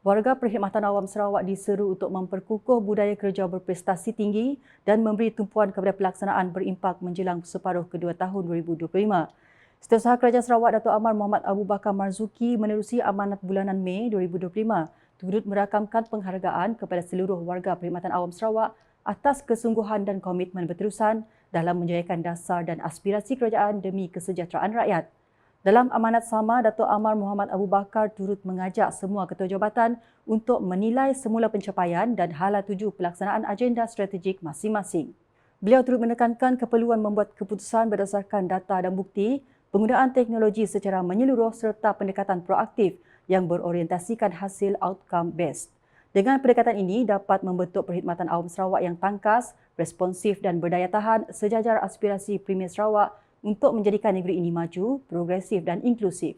warga Perkhidmatan Awam Sarawak diseru untuk memperkukuh budaya kerja berprestasi tinggi dan memberi tumpuan kepada pelaksanaan berimpak menjelang separuh kedua tahun 2025. Setiausaha Kerajaan Sarawak Datuk Amar Muhammad Abu Bakar Marzuki menerusi amanat bulanan Mei 2025 turut merakamkan penghargaan kepada seluruh warga Perkhidmatan Awam Sarawak atas kesungguhan dan komitmen berterusan dalam menjayakan dasar dan aspirasi kerajaan demi kesejahteraan rakyat. Dalam amanat sama, Datuk Amar Muhammad Abu Bakar turut mengajak semua ketua jabatan untuk menilai semula pencapaian dan hala tuju pelaksanaan agenda strategik masing-masing. Beliau turut menekankan keperluan membuat keputusan berdasarkan data dan bukti, penggunaan teknologi secara menyeluruh serta pendekatan proaktif yang berorientasikan hasil outcome based. Dengan pendekatan ini dapat membentuk perkhidmatan awam Sarawak yang tangkas, responsif dan berdaya tahan sejajar aspirasi Premier Sarawak untuk menjadikan negeri ini maju, progresif dan inklusif.